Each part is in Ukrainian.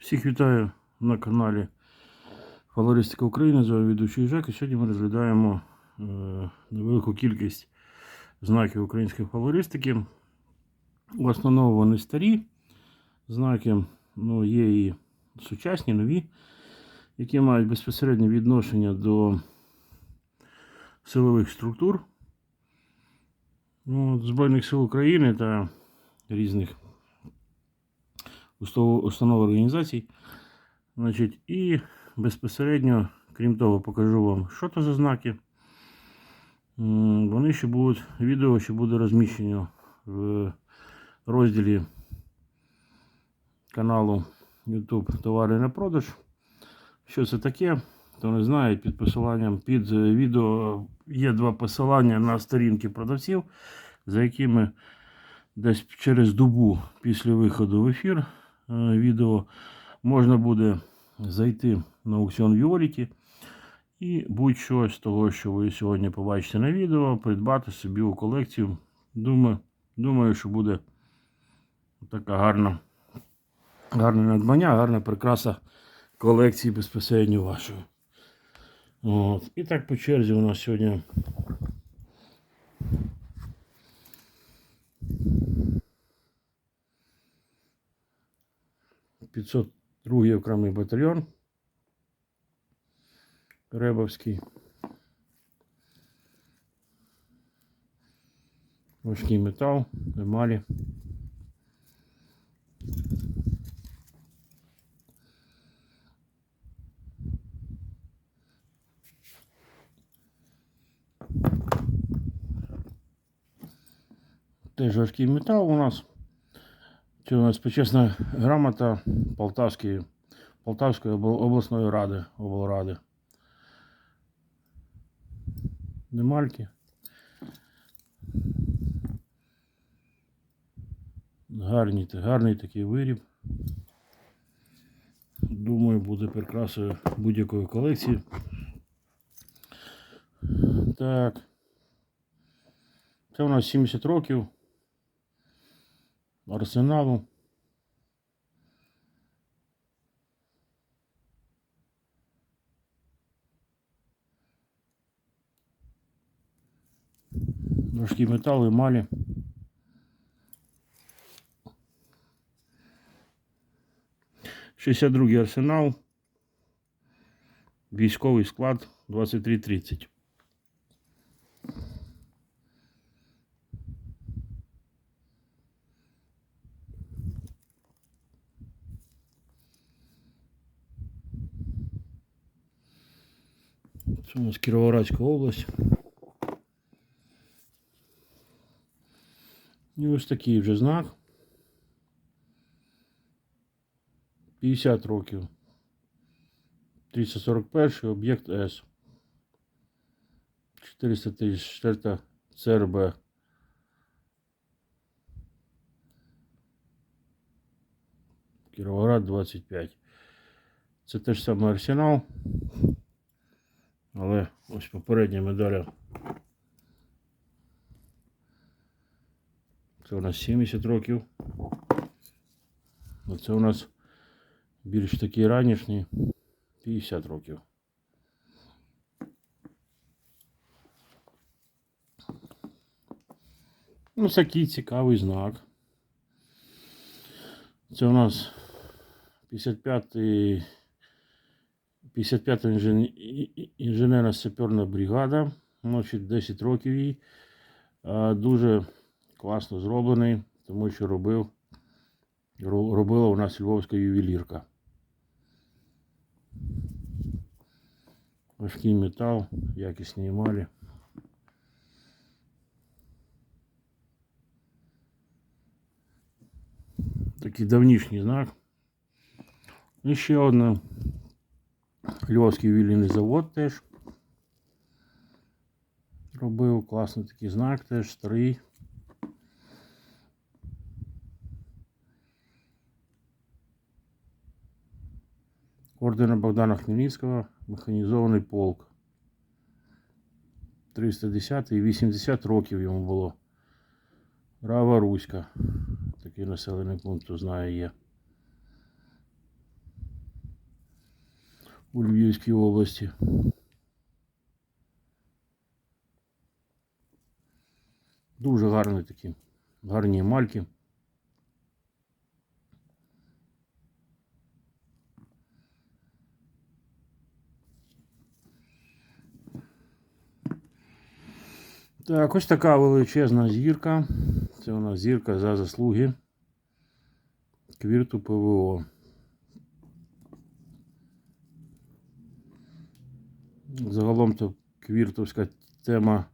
Всіх вітаю на каналі Фалористика України. З вами ведучий Жек. І сьогодні ми розглядаємо е, невелику кількість знаків української фалористики. В основному вони старі знаки, ну, є і сучасні, нові, які мають безпосереднє відношення до силових структур ну, Збройних сил України та різних установ організацій. Значить, і безпосередньо, крім того, покажу вам, що це за знаки. Вони ще будуть, відео ще буде розміщено в розділі каналу YouTube Товари на продаж. Що це таке? Хто не знає, під посиланням під е, відео є два посилання на сторінки продавців, за якими десь через добу після виходу в ефір відео можна буде зайти на аукціон Віоліті і будь-що з того, що ви сьогодні побачите на відео, придбати собі у колекцію. Думаю, думаю що буде така гарна, гарне надбання, гарна прикраса колекції безпосередньо вашої. От. І так по черзі у нас сьогодні 502 окремий батальйон Ребовський. Важкий метал, емалі. Теж важкий метал у нас. У нас почесна грамота Полтавської, Полтавської обласної ради, облради. Немальки. Гарний, гарний такий виріб. Думаю, буде прикрасою будь-якої колекції. Так. Це у нас 70 років. Арсеналу. Важкі метали, емалі. Шістдесят другий арсенал. Військовий склад 2330. Це у нас Кіровоградська область. І ось такий вже знак. 50 років. 341 об'єкт С. 434 ЦРБ. Кіровоград 25. Це теж саме арсенал. Але ось попередня медаля. Це у нас 70 років. Оце у нас більш такий ранішній 50 років. Ну, це такий цікавий знак. Це у нас 55-й 55-та інженерна саперна бригада. Значить, 10 років їй. Дуже класно зроблений, тому що робив, робила у нас львовська ювелірка. Важкий метал, якісні емалі. Такий давнішній знак. І ще одна Львовський ювелірний завод теж робив класний такий знак, теж старий. Ордена Богдана Хмельницького, механізований полк. 310 і 80 років йому було. Рава Руська. Такий населений пункт, хто знає є. У Львівській області. Дуже гарні такі, гарні мальки. Так, ось така величезна зірка. Це у нас зірка за заслуги Квірту ПВО. То квіртовська тема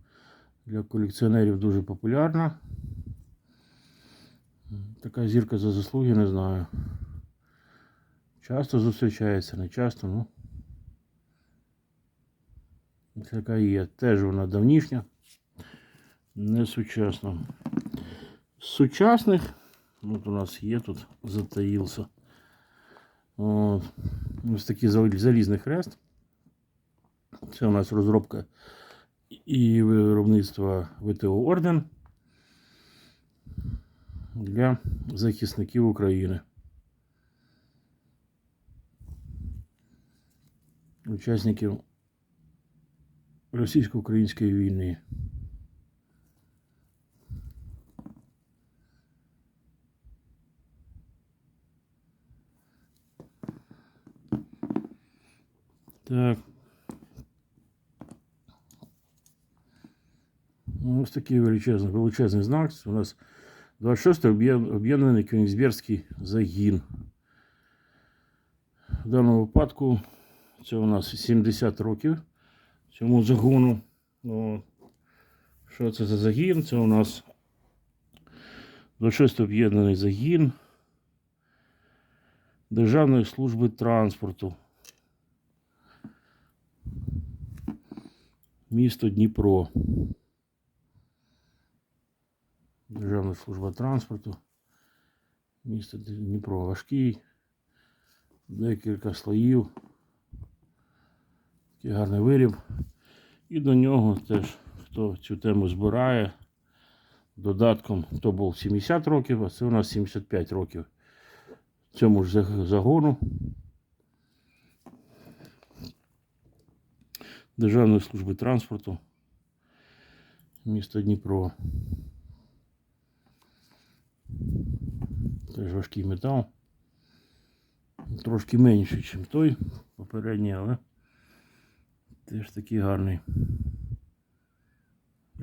для колекціонерів дуже популярна. Така зірка за заслуги, не знаю. Часто зустрічається, не часто, ну. Така є. Теж вона давнішня, не сучасна. З сучасних, от у нас є тут, затаївся. Ось такий залізний хрест. Це у нас розробка і виробництва ВТО Орден для захисників України. Учасників російсько-української війни. Так. Ну, Ось такий величезний, величезний знак. У нас 26-й об'єднаний Кенігсбергський загін. В даному випадку це у нас 70 років цьому загону. О, Що це за загін? Це у нас 26-й об'єднаний загін Державної служби транспорту. Місто Дніпро. Державна служба транспорту. Місто Дніпро важкий. Декілька слоїв. Такий гарний виріб. І до нього теж, хто цю тему збирає, додатком то був 70 років, а це у нас 75 років цьому ж загону. Державної служби транспорту. Місто Дніпро. Теж важкий метал. Трошки менший, ніж той попередній, але теж такий гарний.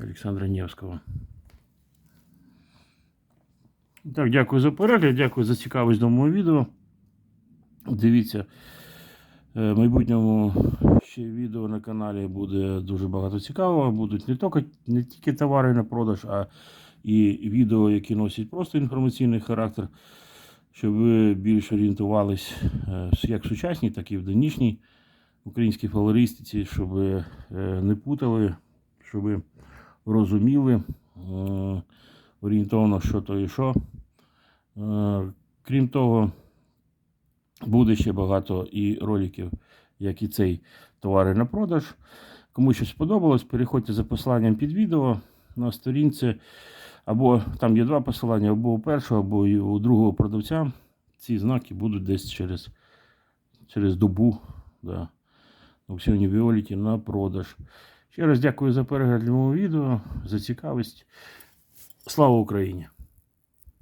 Олександра Невського. Так, дякую за перегляд, дякую за цікавість до мого відео. Дивіться, е, в майбутньому ще відео на каналі буде дуже багато цікавого. Будуть не тільки, не тільки товари на продаж, а і відео, які носять просто інформаційний характер, щоб ви більш орієнтувались е, як в сучасній, так і в давнішній українській флористиці, щоб е, не путали, щоб розуміли е, орієнтовно, що то і що. Крім того, буде ще багато і роликів, як і цей товари на продаж. Кому щось сподобалось, переходьте за посиланням під відео на сторінці. Або там є два посилання, або у першого, або у другого продавця. Ці знаки будуть десь через, через добу да, Сьогодні Віоліті на продаж. Ще раз дякую за перегляд мого відео, за цікавість. Слава Україні!